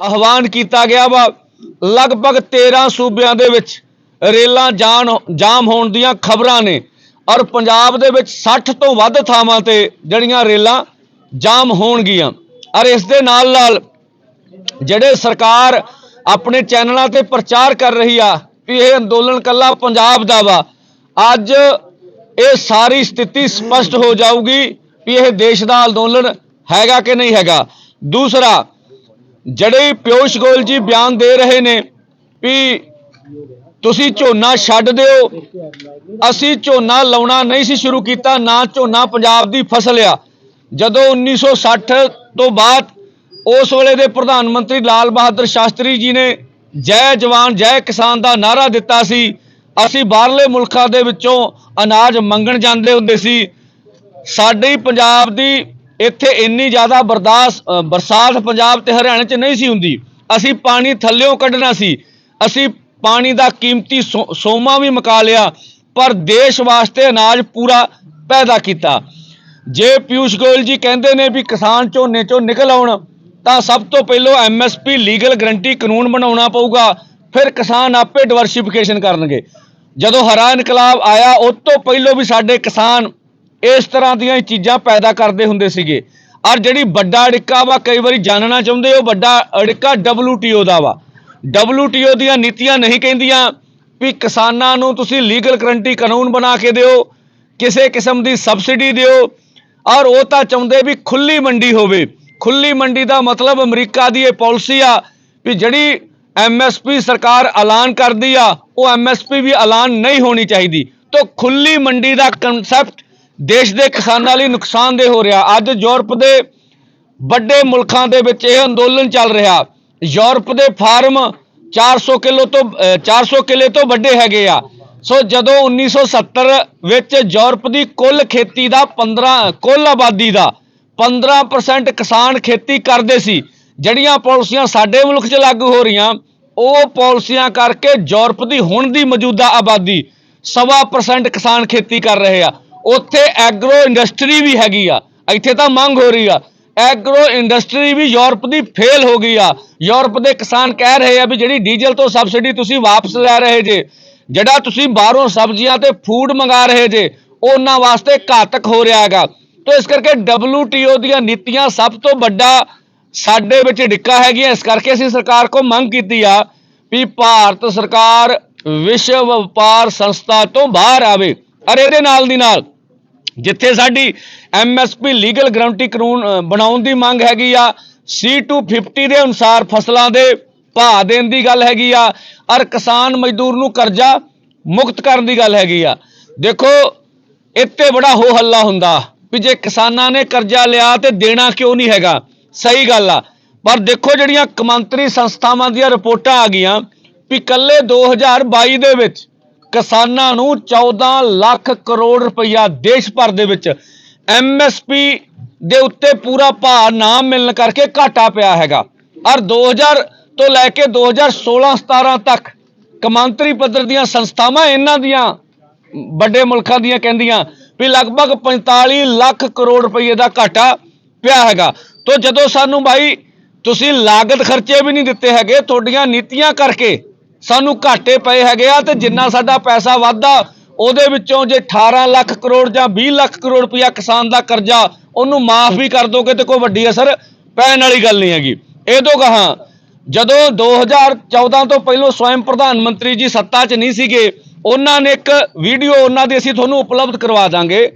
ਆਹਵਾਨ ਕੀਤਾ ਗਿਆ ਵਾ, ਲਗਭਗ 13 ਸੂਬਿਆਂ ਦੇ ਵਿੱਚ ਰੇਲਾਂ ਜਾਣ, ਜਾਮ ਹੋਣ ਦੀਆਂ ਖਬਰਾਂ ਨੇ ਔਰ ਪੰਜਾਬ ਦੇ ਵਿੱਚ 60 ਤੋਂ ਵੱਧ ਥਾਵਾਂ ਤੇ ਜਿਹੜੀਆਂ ਰੇਲਾਂ ਜਾਮ ਹੋਣਗੀਆਂ। ਔਰ ਇਸ ਦੇ ਨਾਲ ਨਾਲ ਜਿਹੜੇ ਸਰਕਾਰ ਆਪਣੇ ਚੈਨਲਾਂ ਤੇ ਪ੍ਰਚਾਰ ਕਰ ਰਹੀ ਆ ਵੀ ਇਹ ਅੰਦੋਲਨ ਕੱਲਾ ਪੰਜਾਬ ਦਾ ਵਾ, ਅੱਜ ਇਹ ਸਾਰੀ ਸਥਿਤੀ ਸਪਸ਼ਟ ਹੋ ਜਾਊਗੀ ਵੀ ਇਹ ਦੇਸ਼ ਦਾ ਅੰਦੋਲਨ ਹੈਗਾ ਕਿ ਨਹੀਂ ਹੈਗਾ। ਦੂਸਰਾ ਜਿਹੜੇ ਪਿਊਸ਼ ਗੋਇਲ ਜੀ ਬਿਆਨ ਦੇ ਰਹੇ ਨੇ ਵੀ ਤੁਸੀਂ ਝੋਨਾ ਛੱਡ ਦਿਓ, ਅਸੀਂ ਝੋਨਾ ਲਾਉਣਾ ਨਹੀਂ ਸੀ ਸ਼ੁਰੂ ਕੀਤਾ, ਨਾ ਝੋਨਾ ਪੰਜਾਬ ਦੀ ਫਸਲ ਆ। ਜਦੋਂ 1960 ਤੋਂ ਬਾਅਦ ਉਸ ਵੇਲੇ ਦੇ ਪ੍ਰਧਾਨ ਮੰਤਰੀ ਲਾਲ ਬਹਾਦਰ ਸ਼ਾਸਤਰੀ ਜੀ ਨੇ ਜੈ ਜਵਾਨ, ਜੈ ਕਿਸਾਨ ਦਾ ਨਾਰਾ ਦਿੱਤਾ ਸੀ, ਅਸੀਂ ਬਾਹਰਲੇ ਮੁਲਕਾਂ ਦੇ ਵਿੱਚੋਂ ਅਨਾਜ ਮੰਗਣ ਜਾਂਦੇ ਹੁੰਦੇ ਸੀ। ਸਾਡੀ ਪੰਜਾਬ ਦੀ ਇੱਥੇ ਇੰਨੀ ਜ਼ਿਆਦਾ ਬਰਦਾਸ਼ਤ ਬਰਸਾਤ ਪੰਜਾਬ ਤੇ ਹਰਿਆਣੇ 'ਚ ਨਹੀਂ ਸੀ ਹੁੰਦੀ। ਅਸੀਂ ਪਾਣੀ ਥੱਲਿਓਂ ਕੱਢਣਾ ਸੀ। ਅਸੀਂ ਪਾਣੀ ਦਾ ਕੀਮਤੀ ਸੋ- ਸੋਮਾ ਵੀ ਮੁਕਾ ਲਿਆ, ਪਰ ਦੇਸ਼ ਵਾਸਤੇ ਅਨਾਜ ਪੂਰਾ ਪੈਦਾ ਕੀਤਾ। ਜੇ ਪਿਊਸ਼ ਗੋਇਲ ਜੀ ਕਹਿੰਦੇ ਨੇ ਵੀ ਕਿਸਾਨ ਝੋਨੇ ਚੋਂ ਨਿਕਲ ਆਉਣ, ਤਾਂ ਸਭ ਤੋਂ ਪਹਿਲਾਂ ਐਮਐਸਪੀ ਲੀਗਲ ਗਰੰਟੀ ਕਾਨੂੰਨ ਬਣਾਉਣਾ ਪਊਗਾ, ਫਿਰ ਕਿਸਾਨ ਆਪੇ ਡਿਵਰਸਿਫਿਕੇਸ਼ਨ ਕਰਨਗੇ। ਜਦੋਂ ਹਰਾ ਇਨਕਲਾਬ ਆਇਆ, ਉਸ ਤੋਂ ਪਹਿਲਾਂ ਵੀ ਸਾਡੇ ਕਿਸਾਨ ਇਸ ਤਰ੍ਹਾਂ ਦੀਆਂ ਚੀਜ਼ਾਂ ਪੈਦਾ ਕਰਦੇ ਹੁੰਦੇ ਸੀਗੇ। ਔਰ ਜਿਹੜੀ ਵੱਡਾ ਅੜਿੱਕਾ ਵਾ, ਕਈ ਵਾਰੀ ਜਾਣਨਾ ਚਾਹੁੰਦੇ ਉਹ ਵੱਡਾ ਅੜਿੱਕਾ WTO ਦਾ ਵਾ। WTO ਦੀਆਂ ਨੀਤੀਆਂ ਨਹੀਂ ਕਹਿੰਦੀਆਂ ਵੀ ਕਿਸਾਨਾਂ ਨੂੰ ਤੁਸੀਂ ਲੀਗਲ ਗਰੰਟੀ ਕਾਨੂੰਨ ਬਣਾ ਕੇ ਦਿਓ, ਕਿਸੇ ਕਿਸਮ ਦੀ ਸਬਸਿਡੀ ਦਿਓ। ਔਰ ਉਹ ਤਾਂ ਚਾਹੁੰਦੇ ਵੀ ਖੁੱਲੀ ਮੰਡੀ ਹੋਵੇ। ਖੁੱਲੀ ਮੰਡੀ ਦਾ ਮਤਲਬ ਅਮਰੀਕਾ ਦੀ ਇਹ ਪਾਲਿਸੀ ਆ ਵੀ ਜਿਹੜੀ ਐਮਐਸਪੀ ਸਰਕਾਰ ਐਲਾਨ ਕਰਦੀ ਆ, ਉਹ ਐਮਐਸਪੀ ਵੀ ਐਲਾਨ ਨਹੀਂ ਹੋਣੀ ਚਾਹੀਦੀ। ਤੋਂ ਖੁੱਲੀ ਮੰਡੀ ਦਾ ਕਨਸੈਪਟ ਦੇਸ਼ ਦੇ ਕਿਸਾਨਾਂ ਲਈ ਨੁਕਸਾਨਦੇਹ ਹੋ ਰਿਹਾ। ਅੱਜ ਯੂਰਪ ਦੇ ਵੱਡੇ ਮੁਲਕਾਂ ਦੇ ਵਿੱਚ ਇਹ ਅੰਦੋਲਨ ਚੱਲ ਰਿਹਾ। ਯੂਰਪ ਦੇ ਫਾਰਮ 400 ਕਿਲੋ ਤੋਂ, ਅਹ 400 ਕਿਲੇ ਤੋਂ ਵੱਡੇ ਹੈਗੇ ਆ। ਸੋ ਜਦੋਂ 1970 ਵਿੱਚ ਯੂਰਪ ਦੀ ਕੁੱਲ ਖੇਤੀ ਦਾ 15 ਕੁੱਲ ਆਬਾਦੀ ਦਾ 15% ਕਿਸਾਨ ਖੇਤੀ ਕਰਦੇ ਸੀ, ਜਿਹੜੀਆਂ ਪਾਲਿਸੀਆਂ ਸਾਡੇ ਮੁਲਕ 'ਚ ਲਾਗੂ ਹੋ ਰਹੀਆਂ, ਉਹ ਪਾਲਿਸੀਆਂ ਕਰਕੇ ਯੂਰਪ ਦੀ ਹੁਣ ਦੀ ਮੌਜੂਦਾ ਆਬਾਦੀ ਸਵਾ ਪਰਸੈਂਟ ਕਿਸਾਨ ਖੇਤੀ ਕਰ ਰਹੇ ਆ। ਉੱਥੇ ਐਗਰੋ ਇੰਡਸਟਰੀ ਵੀ ਹੈਗੀ ਆ। ਇੱਥੇ ਤਾਂ ਮੰਗ ਹੋ ਰਹੀ ਆ। ਐਗਰੋ ਇੰਡਸਟਰੀ ਵੀ ਯੂਰਪ ਦੀ ਫੇਲ ਹੋ ਗਈ ਆ। ਯੂਰਪ ਦੇ ਕਿਸਾਨ ਕਹਿ ਰਹੇ ਆ ਵੀ ਜਿਹੜੀ ਡੀਜ਼ਲ ਤੋਂ ਸਬਸਿਡੀ ਤੁਸੀਂ ਵਾਪਸ ਲੈ ਰਹੇ ਜੇ, ਜਿਹੜਾ ਤੁਸੀਂ ਬਾਹਰੋਂ ਸਬਜ਼ੀਆਂ ਤੇ ਫੂਡ ਮੰਗਾ ਰਹੇ ਜੇ, ਉਹਨਾਂ ਵਾਸਤੇ ਘਾਤਕ ਹੋ ਰਿਹਾ ਹੈਗਾ। ਤੋ ਇਸ ਕਰਕੇ WTO ਦੀਆਂ ਨੀਤੀਆਂ ਸਭ ਤੋਂ ਵੱਡਾ ਸਾਡੇ ਵਿੱਚ ਡਿੱਕਾ ਹੈਗੀਆਂ। ਇਸ ਕਰਕੇ ਅਸੀਂ ਸਰਕਾਰ ਕੋ ਮੰਗ ਕੀਤੀ ਆ ਵੀ ਭਾਰਤ ਸਰਕਾਰ ਵਿਸ਼ਵ ਵਪਾਰ ਸੰਸਥਾ ਤੋਂ ਬਾਹਰ ਆਵੇ। ਔਰ ਇਹਦੇ ਨਾਲ ਦੀ ਨਾਲ ਜਿੱਥੇ ਸਾਡੀ ਐਮਐਸਪੀ ਲੀਗਲ ਗਰੰਟੀ ਕਾਨੂੰਨ ਬਣਾਉਣ ਦੀ ਮੰਗ ਹੈਗੀ ਆ C250 ਦੇ ਅਨੁਸਾਰ ਫਸਲਾਂ ਦੇ ਭਾਅ ਦੇਣ ਦੀ ਗੱਲ ਹੈਗੀ ਆ, ਔਰ ਕਿਸਾਨ ਮਜ਼ਦੂਰ ਨੂੰ ਕਰਜ਼ਾ ਮੁਕਤ ਕਰਨ ਦੀ ਗੱਲ ਹੈਗੀ ਆ। ਦੇਖੋ, ਇੱਥੇ ਬੜਾ ਹੋ ਹੱਲਾ ਹੁੰਦਾ ਵੀ ਜੇ ਕਿਸਾਨਾਂ ਨੇ ਕਰਜ਼ਾ ਲਿਆ ਤੇ ਦੇਣਾ ਕਿਉਂ ਨਹੀਂ ਹੈਗਾ? ਸਹੀ ਗੱਲ ਆ। ਪਰ ਦੇਖੋ ਜਿਹੜੀਆਂ ਕਮੰਤਰੀ ਸੰਸਥਾਵਾਂ ਦੀਆਂ ਰਿਪੋਰਟਾਂ ਆ ਗਈਆਂ ਵੀ ਕੱਲੇ 2022 ਦੇ ਵਿੱਚ ਕਿਸਾਨਾਂ ਨੂੰ 14 ਲੱਖ ਕਰੋੜ ਰੁਪਈਆ ਦੇਸ਼ ਭਰ ਦੇ ਵਿੱਚ ਐਮਐਸਪੀ ਦੇ ਉੱਤੇ ਪੂਰਾ ਭਾਅ ਨਾ ਮਿਲਣ ਕਰਕੇ ਘਾਟਾ ਪਿਆ ਹੈਗਾ। ਔਰ 2000 ਤੋਂ ਲੈ ਕੇ 2016-17 ਤੱਕ ਕਮਾਂਤਰੀ ਪੱਧਰ ਦੀਆਂ ਸੰਸਥਾਵਾਂ ਇਹਨਾਂ ਦੀਆਂ, ਵੱਡੇ ਮੁਲਕਾਂ ਦੀਆਂ ਕਹਿੰਦੀਆਂ ਵੀ ਲਗਭਗ 45 ਲੱਖ ਕਰੋੜ ਰੁਪਏ ਦਾ ਘਾਟਾ ਪਿਆ ਹੈਗਾ। ਤੋਂ ਜਦੋਂ ਸਾਨੂੰ ਭਾਈ ਤੁਸੀਂ ਲਾਗਤ ਖਰਚੇ ਵੀ ਨਹੀਂ ਦਿੱਤੇ ਹੈਗੇ, ਤੁਹਾਡੀਆਂ ਨੀਤੀਆਂ ਕਰਕੇ ਸਾਨੂੰ ਘਾਟੇ ਪਏ ਹੈਗੇ ਆ ਤੇ ਜਿੰਨਾ ਸਾਡਾ ਪੈਸਾ ਵਾਧਾ ਉਹਦੇ ਵਿੱਚੋਂ ਜੇ 18 ਲੱਖ ਕਰੋੜ ਜਾਂ 20 ਲੱਖ ਕਰੋੜ ਰੁਪਇਆ ਕਿਸਾਨ ਦਾ ਕਰਜ਼ਾ, ਉਹਨੂੰ ਮਾਫ ਵੀ ਕਰ ਦੋਗੇ ਤੇ ਕੋਈ ਵੱਡੀ ਅਸਰ ਪੈਣ ਵਾਲੀ ਗੱਲ ਨਹੀਂ ਹੈਗੀ। ਇਹ ਤੋਂ ਕਹਾਂ, ਜਦੋਂ 2014 ਤੋਂ ਪਹਿਲਾਂ ਸਵੈਮ ਪ੍ਰਧਾਨ ਮੰਤਰੀ ਜੀ ਸੱਤਾ 'ਚ ਨਹੀਂ ਸੀਗੇ, ਉਹਨਾਂ ਨੇ ਇੱਕ ਵੀਡੀਓ ਉਹਨਾਂ ਦੀ ਅਸੀਂ ਤੁਹਾਨੂੰ ਉਪਲਬਧ ਕਰਵਾ ਦਾਂਗੇ।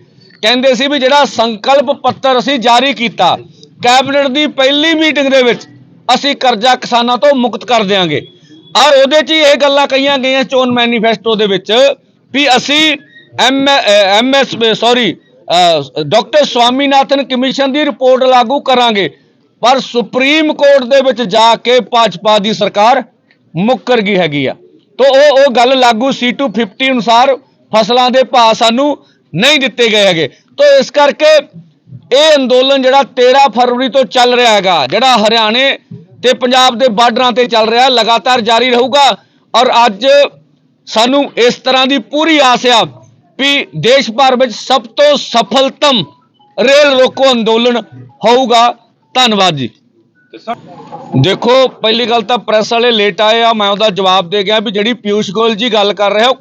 ਕਹਿੰਦੇ ਸੀ ਵੀ ਜਿਹੜਾ ਸੰਕਲਪ ਪੱਤਰ ਅਸੀਂ ਜਾਰੀ ਕੀਤਾ, ਕੈਬਨਿਟ ਦੀ ਪਹਿਲੀ ਮੀਟਿੰਗ ਦੇ ਵਿੱਚ ਅਸੀਂ ਕਰਜ਼ਾ ਕਿਸਾਨਾਂ ਤੋਂ ਮੁਕਤ ਕਰ ਦਿਆਂਗੇ। ਔਰ ਉਹਦੇ 'ਚ ਹੀ ਇਹ ਗੱਲਾਂ ਕਹੀਆਂ ਗਈਆਂ ਚੋਣ ਮੈਨੀਫੈਸਟੋ ਦੇ ਵਿੱਚ ਵੀ ਅਸੀਂ M MS sorry doctor Swaminathan commission ਦੀ ਰਿਪੋਰਟ ਲਾਗੂ ਕਰਾਂਗੇ। ਪਰ ਸੁਪਰੀਮ ਕੋਰਟ ਦੇ ਵਿੱਚ ਜਾ ਕੇ ਭਾਜਪਾ ਦੀ ਸਰਕਾਰ ਮੁੱਕਰ ਗਈ ਹੈਗੀ ਆ। ਤੋ ਉਹ ਉਹ ਗੱਲ ਲਾਗੂ C250 ਅਨੁਸਾਰ ਫਸਲਾਂ ਦੇ ਭਾਅ ਸਾਨੂੰ ਨਹੀਂ ਦਿੱਤੇ ਗਏ ਹੈਗੇ। ਤੋ ਇਸ ਕਰਕੇ ਇਹ ਅੰਦੋਲਨ ਜਿਹੜਾ 13 ਫਰਵਰੀ ਤੋਂ ਚੱਲ ਰਿਹਾ ਹੈਗਾ, ਜਿਹੜਾ ਹਰਿਆਣੇ ਤੇ ਪੰਜਾਬ ਦੇ ਬਾਰਡਰਾਂ ਤੇ ਚੱਲ ਰਿਹਾ, ਲਗਾਤਾਰ ਜਾਰੀ ਰਹੂਗਾ ਔਰ ਅੱਜ ਸਾਨੂੰ ਇਸ ਤਰ੍ਹਾਂ ਦੀ ਪੂਰੀ ਆਸ ਆ ਵੀ ਦੇਸ਼ ਭਰ ਵਿੱਚ ਸਭ ਤੋਂ ਸਫਲਤਮ ਰੇਲ ਰੋਕੋ ਅੰਦੋਲਨ ਹੋਊਗਾ। ਧੰਨਵਾਦ ਜੀ। ਦੇਖੋ, ਪਹਿਲੀ ਗੱਲ ਤਾਂ ਪ੍ਰੈਸ ਵਾਲੇ ਲੇਟ ਆਏ ਆ, ਮੈਂ ਉਹਦਾ ਜਵਾਬ ਦੇ ਗਿਆ ਵੀ ਜਿਹੜੀ ਪਿਊਸ਼ ਗੋਇਲ ਜੀ ਗੱਲ ਕਰ ਰਿਹਾ ਉਹ